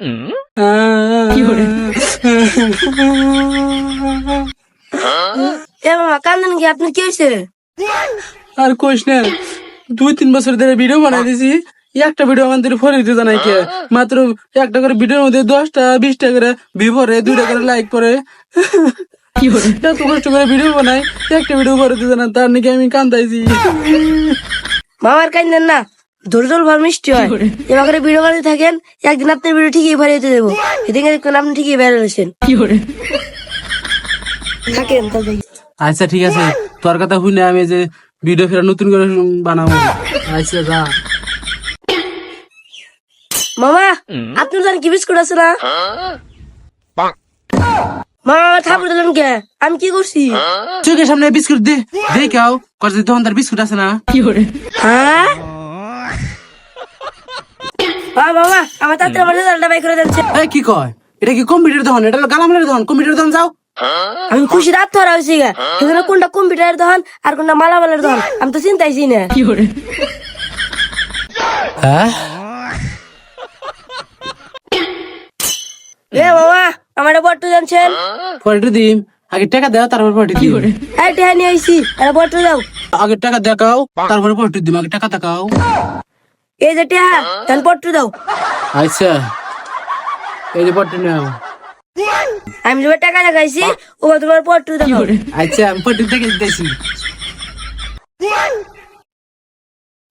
এ মামা কান্দেন কি? আপনি কি হয়েছে? আর কোশ না দুই তিন বছর ধরে ভিডিও বানাই দিছি। একটা ভিডিও আমাদের ফরে দিতে জানাই কে? মাত্র একটা করে ভিডিওর মধ্যে দশটা বিশটা করে ভিউ পরে দুইটা করে লাইক করে এত কষ্ট করে ভিডিও বানাই একটা ভিডিও করে দিতে জানা তার নাকি আমি কান্দাইছি। মামার কান্দেন না। ভার মিষ্টি হয়। এবার ভিডিও বানাতে থাকেন একদিন আপনার ভিডিও ঠিকই ভরে দিতে দেবো। এদিকে আপনি ঠিকই বের হয়েছেন। থাকেন তবে আচ্ছা ঠিক আছে। তোর কথা শুনে আমি যে ভিডিও ফেরা নতুন করে বানাবো। আচ্ছা যা। মামা আপনার জান কি বিস্কুট আছে না? মামা থাপড়ে দিলেন কে? আমি কি করছি? চোখের সামনে বিস্কুট দে দে কেউ কষ্ট তখন তার বিস্কুট আছে না? কি করে? হ্যাঁ? বাবা বাবা আমার তাতে আমার রেজাল্টটা বাই করে দিচ্ছে এই কি কয়? এটা কি কম্পিউটার দোকান? এটা হলো গালামের দোকান। কম্পিউটার দোকান যাও। আমি খুশি রাত ধরা হয়েছি গা। এখানে কোনটা কম্পিউটারের দোকান আর কোনটা মালামালের দোকান? আমি তো চিন্তাইছি না। হ্যাঁ? এ বাবা আমার বট্টু জানছেন? পরে দিম। আগে টাকা দাও তারপর পরে দিম। এই টেহা নিয়ে আইছি আর বট্টু দাও। আগে টাকা দেখাও তারপরে পরে দিম। আগে টাকা দেখাও। এই যে টেহা তাহলে বট্টু দাও। আচ্ছা। এই যে পট্টু নাও। আমি যে টাকা দেখাইছি ও তোমার বট্টু দাও। আচ্ছা আমি পট্টু থেকে দিতেছি।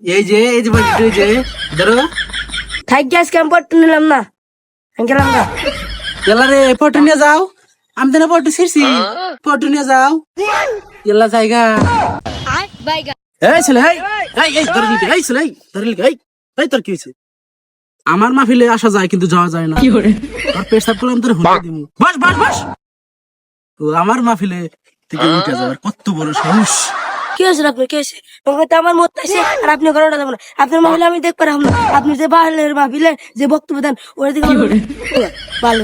এই যে এই যে পট্টু এই যে ধরো। থাক গ্যাস আমি বট্টু নিলাম না। আমি গেলাম না। এলা রে পট্টু নিয়ে যাও। আমি তো না পট্টু ছিড়ছি। পট্টু নিয়ে যাও। এলা জায়গা। এই ছেলে এই এই ধরে লিখে এই ছেলে এই ধরে লিখে এই। এই তোর কি হয়েছে? আমার মাহফিলে আসা যায় কিন্তু যাওয়া যায় না। আর পেশাব করলাম তোর হুলে দিমু। বস বস বস! তো আমার মাহফিলে থেকে উঠে যাওয়ার কত বড় সাহস। কি হয়েছে আপনার? কি হয়েছে? তো আমার মত আছে। আর আপনি ঘরে যাবেন না। আপনার মহিলা আমি দেখতে পারলাম না। আপনি যে বাহিরের মাহফিলে যে বক্তব্য দেন ওর দিকে ভালো